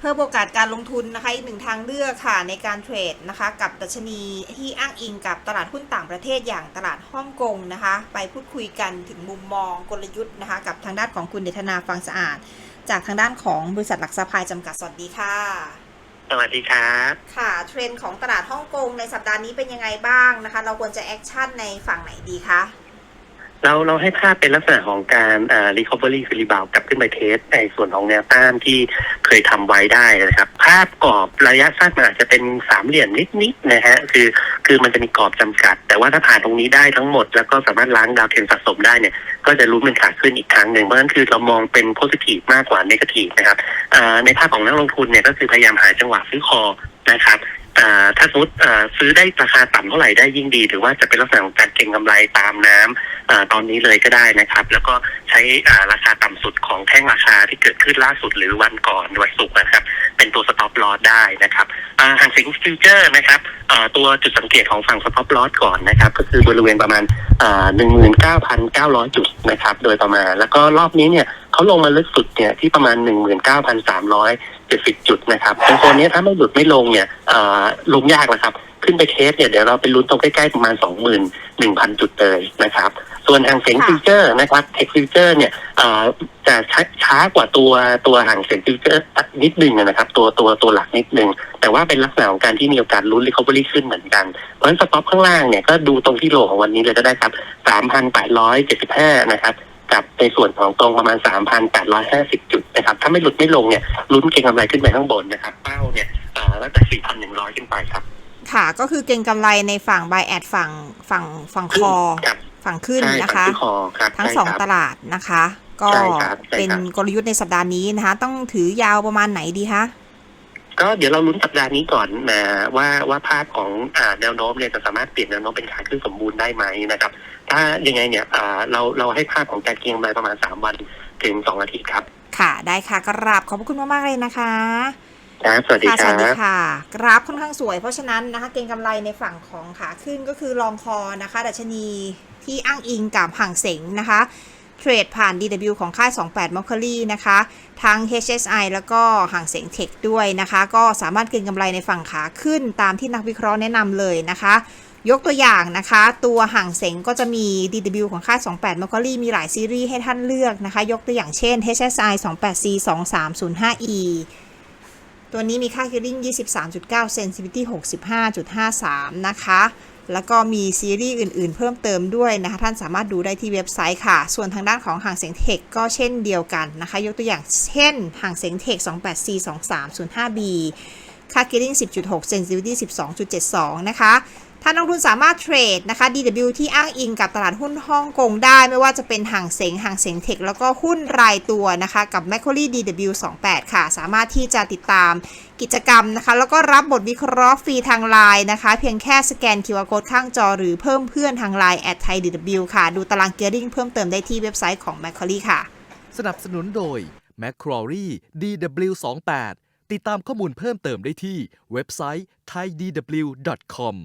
เพิ่มโอกาสการลงทุนนะคะอีกหนึ่งทางเลือกค่ะในการเทรดนะคะ กับดัชนีที่อ้างอิงกับตลาดหุ้นต่างประเทศอย่างตลาดฮ่องกงนะคะ ไปพูดคุยกันถึงมุมมองกลยุทธ์นะคะ กับทางด้านของคุณเดชนาฟังสะอาด จากทางด้านของบริษัทหลักทรัพย์พายจำกัดสวัสดีค่ะ สวัสดีครับค่ะ เทรนด์ของตลาดฮ่องกงในสัปดาห์นี้เป็นยังไงบ้างนะคะ เราควรจะแอคชั่นในฝั่งไหนดีคะ เราเราให้ภาพเป็นลักษณะของการอ่า recovery คือรีบาวกลับขึ้นไปเทสในส่วนของแนวต้านที่เคยทำไว้ได้นะครับ ภาพกรอบระยะสั้นมันอาจจะเป็นสามเหลี่ยมนิดๆนะฮะคือคือมันจะมีกรอบจำกัด แต่ว่าถ้าผ่านตรงนี้ได้ทั้งหมด แล้วก็สามารถล้างดาวเทรนสะสมได้เนี่ยก็จะรู้เป็นขาขึ้นอีกครั้งหนึ่งเพราะฉะนั้นคือเรามองเป็น positive มากกว่า negative นะครับอ่าในภาพของนักลงทุนเนี่ยก็คือพยายามหาจังหวะซื้อคอนะครับ อ่าถ้าสมมติอ่าซื้อได้ราคาต่ำเท่าไหร่ได้ยิ่งดี หรือว่าจะเป็นลักษณะของการเก็งกำไรตามน้ำอา ตอนนี้เลยก็ได้นะครับ แล้วก็ใช้อ่าราคาต่ำสุดของแท่งราคาที่เกิดขึ้นล่าสุดหรือวันก่อนวันศุกร์นะครับ เป็นตัวสต็อปลอสได้นะครับอ่าหางสิงฟิวเจอร์นะครับตัวจุดสังเกตของฝั่งสต็อปลอสก่อนนะครับ ก็คือบริเวณประมาณหนึ่งหมื่นเก้าพันเก้าร้อยจุดนะครับ โดยประมาณแล้วก็รอบนี้เนี่ยเขาลงมาลึกสุดเนี่ยที่ประมาณหนึ่งหมื่นเก้าพันสามร้อย เจ็ดสิบจุดนะครับตรงโซนนี้ถ้าไม่หลุดไม่ลงเนี่ยเอ่อลงยากแล้วครับ ขึ้นไปเทสเนี่ยเดี๋ยวเราไปลุ้นตรงใกล้ๆประมาณสองหมื่นหนึ่งพันจุดเลยนะครับ ส่วนหางเสียงค่ะฟิวเจอร์นะครับเทคฟิวเจอร์เนี่ยเอ่อจะช้าช้ากว่าตัวตัวหางเสียงฟิวเจอร์นิดนึงนะครับ ตัวตัวตัวหลักนิดนึงแต่ว่าเป็นลักษณะของการที่มีโอกาสลุ้น recovery ขึ้นเหมือนกัน เพราะฉะนั้นสต็อปข้างล่างเนี่ยก็ดูตรงที่โลของวันนี้เลยก็ได้ครับสามพันแปดร้อยเจ็ดสิบห้านะครับ กับในส่วนของตรงประมาณ 3,850 จุดนะครับ ถ้าไม่หลุดไม่ลงเนี่ยลุ้นเก็งกำไรขึ้นไปข้างบนนะครับ เป้าเนี่ยอ่าตั้งแต่ 4,100 ขึ้นไปครับ ค่ะ ก็คือเก็งกำไรในฝั่ง buy at ฝั่งฝั่งฝั่งคอครับฝั่งขึ้นใช่นะรับคะที่คอครับทั้งใช่สองครับตลาดนะคะ ก็ใช่ครับใช่ครับเป็นกลยุทธ์ในสัปดาห์นี้นะคะ ต้องถือยาวประมาณไหนดีคะ ก็เดี๋ยวเราลุ้นสัปดาห์นี้ก่อนนะว่าว่าภาพของอ่าแนวโน้มเนี่ยจะสามารถเปลี่ยนแนวโน้มเป็นขาขึ้นสมบูรณ์ได้ไหมนะครับ ถ้ายังไงเนี่ยอ่าเราเราให้ภาพของการเก็งกำไรประมาณ3วันถึง2อาทิตย์ครับ ค่ะได้ค่ะกราบขอบพระคุณมากๆเลยนะคะครับสวัสดีค่ะคสรัวัสดีบค่ะ กราฟค่อนข้างสวยเพราะฉะนั้นนะคะ เก็งกำไรในฝั่งของขาขึ้นก็คือลองคอนะคะ ดัชนีที่อ้างอิงกับห่างเสงนะคะ เทรดผ่าน DW ของค่าย 28 m o c k e r y นะคะ ทั้ง HSI แล้วก็ห่างเสียงเทคด้วยนะคะ ก็สามารถเก็งกำไรในฝั่งขาขึ้นตามที่นักวิเคราะห์แนะนำเลยนะคะยกตัวอย่างนะคะ ตัวห่างเสงก็จะมี DW ของค่าย 28 m o c k e r y มีหลายซีรีส์ให้ท่านเลือกนะคะ ยกตัวอย่างเช่น HSI 28C 2305E ตัวนี้มีค่า Gearing 23.9 Sensitivity 65.53 นะคะ แล้วก็มีซีรีส์อื่นๆ เพิ่มเติมด้วยนะคะ ท่านสามารถดูได้ที่เว็บไซต์ค่ะ ส่วนทางด้านของห่างเสียงเทคก็เช่นเดียวกันนะคะ ยกตัวอย่างเช่นห่างเสียงเทค 28C 2305B ค่า Gearing 10.6 Sensitivity 12.72 นะคะ ท่านนักลงทุนสามารถเทรดนะคะ DW ที่อ้างอิงกับตลาดหุ้นฮ่องกงได้ ไม่ว่าจะเป็นห่างเสงห่างเสงเทคแล้วก็หุ้นรายตัวนะคะกับ m a c q u a r i e DW28 ค่ะ สามารถที่จะติดตามกิจกรรมนะคะ แล้วก็รับบทวิเคราะห์ฟรีทางไลน์นะคะ เพียงแค่สแกน QR Code ข้างจอหรือเพิ่มเพื่อนทางไลน์ at Thai DW ค่ะ ดูตารางเกียร์ริงเพิ่มเติมได้ที่เว็บไซต์ของ m a c q u a r i e ค่ะ สนับสนุนโดย m c q u a r i e DW28 ติดตามข้อมูลเพิ่มเติมได้ที่เว็บไซต์ thaidw.com